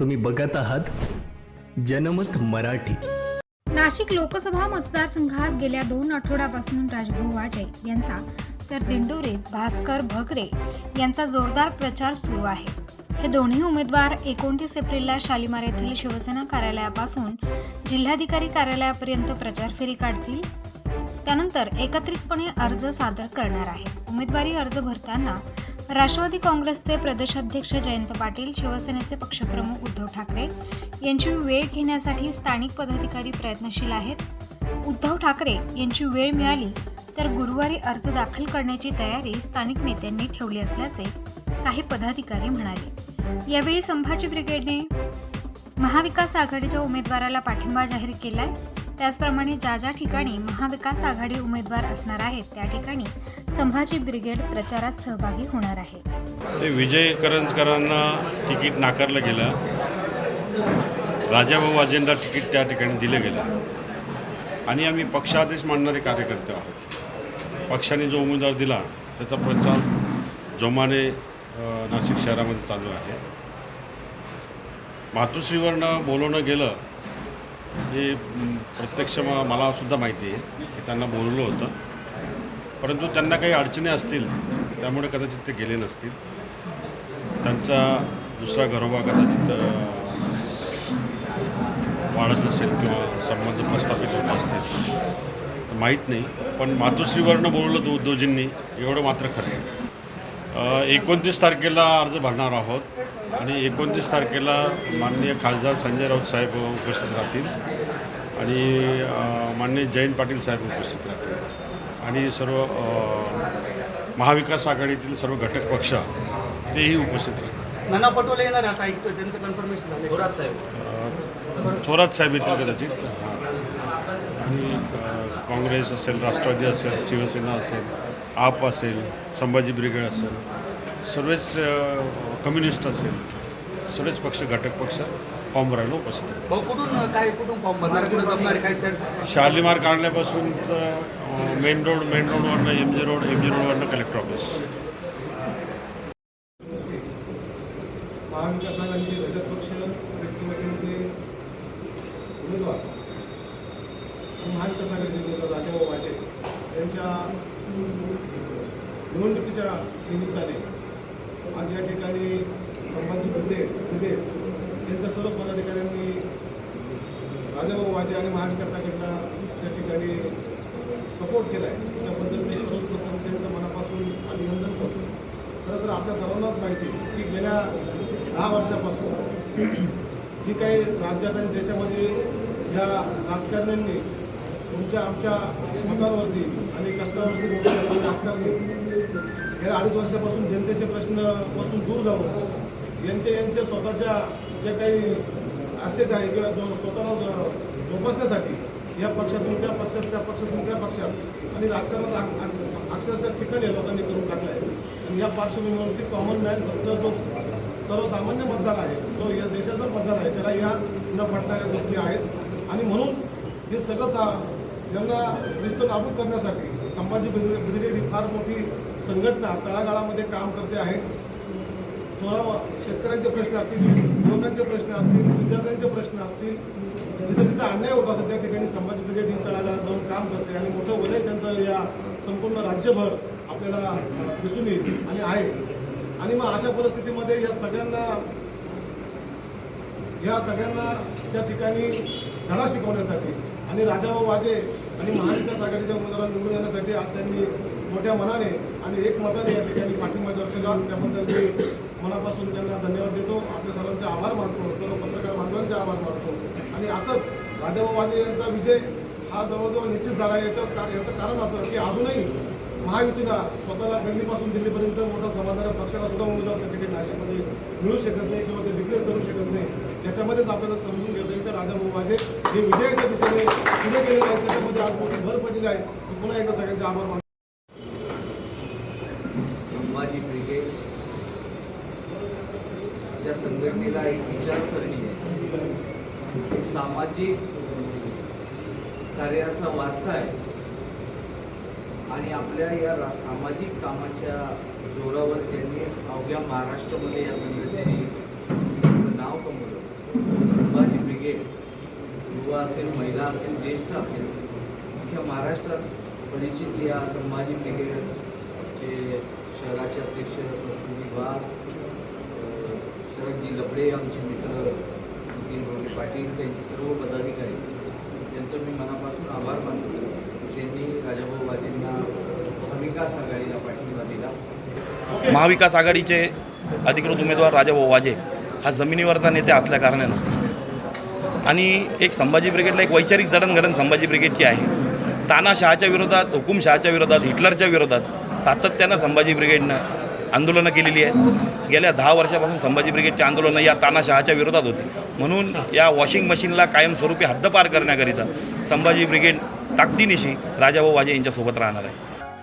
तुम्ही बघत आहात जनमत मराठी. नाशिक लोकसभा मतदारसंघात गेल्या दोन आठवड्यापासून राजभाऊ वाजे यांचा तर दिंडोरीत भास्कर भगरे यांचा जोरदार प्रचार सुरू आहे. हे दोन्ही उमेदवार एकोणतीस एप्रिलला शालिमार येथील शिवसेना कार्यालयापासून जिल्हाधिकारी कार्यालयापर्यंत प्रचार फेरी काढतील. त्यानंतर एकत्रितपणे अर्ज सादर करणार आहेत. उमेदवारी अर्ज भरताना राष्ट्रवादी काँग्रेसचे प्रदेशाध्यक्ष जयंत पाटील शिवसेनेचे पक्षप्रमुख उद्धव ठाकरे यांची वेळ घेण्यासाठी स्थानिक पदाधिकारी प्रयत्नशील आहेत. उद्धव ठाकरे यांची वेळ मिळाली तर गुरुवारी अर्ज दाखल करण्याची तयारी स्थानिक नेत्यांनी ठेवली असल्याचे काही पदाधिकारी म्हणाले. यावेळी संभाजी ब्रिगेडने महाविकास आघाडीच्या उमेदवाराला पाठिंबा जाहीर केलाय. त्याचप्रमाणे ज्या ज्या ठिकाणी महाविकास आघाडी उमेदवार असणार आहेत त्या ठिकाणी संभाजी ब्रिगेड प्रचारात सहभागी होणार आहे. ते विजय करंजकरांना तिकीट नाकारलं गेलं. राजाभाऊ वाजेंना तिकीट त्या ठिकाणी दिलं गेलं. आणि आम्ही पक्षादेश मांडणारे कार्यकर्ते आहोत. पक्षाने जो उमेदवार दिला त्याचा प्रचार जोमाने नाशिक शहरामध्ये चालू आहे. मातोश्रीवरनं बोलवणं गेलं हे प्रत्यक्ष मला सुद्धा माहिती आहे की त्यांना बोलवलं होतं. परंतु त्यांना काही अडचणी असतील त्यामुळे कदाचित ते गेले नसतील. त्यांचा दुसरा घरोबा कदाचित वाढत असेल किंवा संबंध प्रस्थापित होत असतील तर माहीत नाही. पण मातोश्रीवरनं बोलवलं तो उद्धवजींनी एवढं मात्र खरं आहे. एकोणतीस तारखेला अर्ज भरणार आहोत आणि एकोणतीस तारखेला माननीय खासदार संजय राऊत साहेब उपस्थित राहतील आणि माननीय जयंत पाटील साहेब उपस्थित राहतील. आणि सर्व महाविकास आघाडीतील सर्व घटक पक्ष तेही उपस्थित राहतील. नाना पटोले येणार आहे असं ऐकतोय त्यांचं कन्फर्मेशन झालं थोरात साहेब. थोरात साहेब येतील कदाचित. हां. आणि काँग्रेस असेल राष्ट्रवादी असेल शिवसेना असेल आप असेल संभाजी ब्रिगेड असेल सर्वच कम्युनिस्ट असेल सर्वच पक्ष घटक पक्ष फॉर्म भरायला उपस्थित आहेत. भाऊ कुठून काय कुठून फॉर्म भरणार? कुठून जमणार? काय सेट शालीमार काढल्यापासून main road main रोडवरनं M G road M G रोडवरनं collector office महाविकास आघाडीचे घटक पक्ष शिवसेनेचे उमेदवार आणि महाविकास आघाडीचे उमेदवार राजाभाऊ वाजे यांच्या निवडणुकीच्या निमित्ताने आज या ठिकाणी संभाजी भिडे दुबे यांच्या सर्व पदाधिकाऱ्यांनी राजाभाऊ वाजे आणि महाविकास आघाडीला त्या ठिकाणी सपोर्ट केला आहे त्याबद्दल मी सर्वप्रथम त्यांचं मनापासून अभिनंदन करतो. खरं तर आपल्या सर्वांनाच माहिती की गेल्या दहा वर्षापासून जी काही राज्यात आणि देशामध्ये या राजकारण्यांनी तुमच्या आमच्या मतांवरती आणि कष्टावरती राजकारणी गेल्या अडीच वर्षापासून जनतेचे प्रश्नपासून दूर जाऊन यांचे यांच्या स्वतःच्या जे काही ॲसेट आहे किंवा जो स्वतःला जोपासण्यासाठी या पक्षातून त्या पक्षात त्या पक्षातून त्या पक्षात आणि राजकारणाचा अक्षरशः चिखल या लोकांनी करून टाकला आहे. आणि या पार्श्वभूमीवरती कॉमन मॅन फक्त जो सर्वसामान्य मतदार आहे जो या देशाचा मतदार आहे त्याला या न पडणाऱ्या गोष्टी आहेत. आणि म्हणून हे सगळं त्यांना रिस्त नाबूद करण्यासाठी संभाजी ब्रिगेड ही फार मोठी संघटना तळागाळामध्ये काम करते आहे. थोडा शेतकऱ्यांचे प्रश्न असतील युवकांचे प्रश्न असतील विद्यार्थ्यांचे प्रश्न असतील जिथं जिथं अन्याय होत असेल त्या ठिकाणी संभाजी ब्रिगेड ही तळागाळात जाऊन काम करते आणि मोठं वलय त्यांचं या संपूर्ण राज्यभर आपल्याला दिसून येईल आणि आहे. आणि मग अशा परिस्थितीमध्ये या सगळ्यांना या सगळ्यांना त्या ठिकाणी धडा शिकवण्यासाठी आणि राजाभाऊ वाजे आणि महाविकास आघाडीच्या उमेदवारांना निवडून येण्यासाठी आज त्यांनी मोठ्या मनाने आणि एक मताने या ठिकाणी पाठिंबा दर्शवला. त्याबद्दल मी मनापासून त्यांना धन्यवाद देतो. आपल्या सर्वांचे आभार मानतो. सर्व पत्रकार बांधवांचे आभार मानतो. आणि असंच राजाभाऊ वाजे यांचा विजय हा जवळजवळ निश्चित झाला. याचं का याचं कारण असं की अजूनही महायुतीला स्वतःला गल्लीपासून दिल्लीपर्यंत मोठा समाधान पक्षाला सुद्धा उमेदवार त्या ठिकाणी नाशिकमध्ये मिळू शकत नाही किंवा ते डिक्लेअर करू शकत नाही. याच्यामध्येच आपल्याला समजून घेता येईल तर राजाभाऊ माझे हे विजयाच्या दिशेने पुढे गेलेले आहेत. त्याच्यामध्ये आज मोठी भर पडलेली आहे. पुन्हा एकदा सगळ्यांचे आभार मानतो. संभाजी ब्रिगेड या संघटनेला एक विचारसरणी आहे. एक सामाजिक कार्याचा वारसा आहे. आणि आपल्या या रा- सामाजिक कामाच्या जोरावर त्यांनी अवघ्या महाराष्ट्रामध्ये या संघटनेने नाव कमवलं. संभाजी ब्रिगेड युवा असेल महिला असेल ज्येष्ठ असेल अख्ख्या महाराष्ट्रात परिचित या संभाजी ब्रिगेडचे शहराचे अध्यक्ष प्रतिनिधी वाघ शरदजी लबडे आमचे मित्र नितीन भोगे पाटील त्यांचे सर्व पदाधिकारी त्यांचं मी मनापासून आभार मानतो. ज्यांनी राजाभाऊ वाजे महाविकास आघाडीचे अधिकृत उमेदवार राजाभाऊ वाजे हा जमिनीवरचा नेते असल्या कारणानं. आणि एक संभाजी ब्रिगेडला एक वैचारिक जडणघडण संभाजी ब्रिगेडची आहे. तानाशहाच्या विरोधात हुकुमशहाच्या विरोधात हिटलरच्या विरोधात सातत्यानं संभाजी ब्रिगेडनं आंदोलनं केलेली आहेत. गेल्या दहा वर्षापासून संभाजी ब्रिगेडची आंदोलनं या तानाशहाच्या विरोधात होती. म्हणून या वॉशिंग मशीनला कायमस्वरूपी हद्दपार करण्याकरिता संभाजी ब्रिगेड ताकदीनिशी राजाभाऊ वाजे यांच्यासोबत राहणार आहे.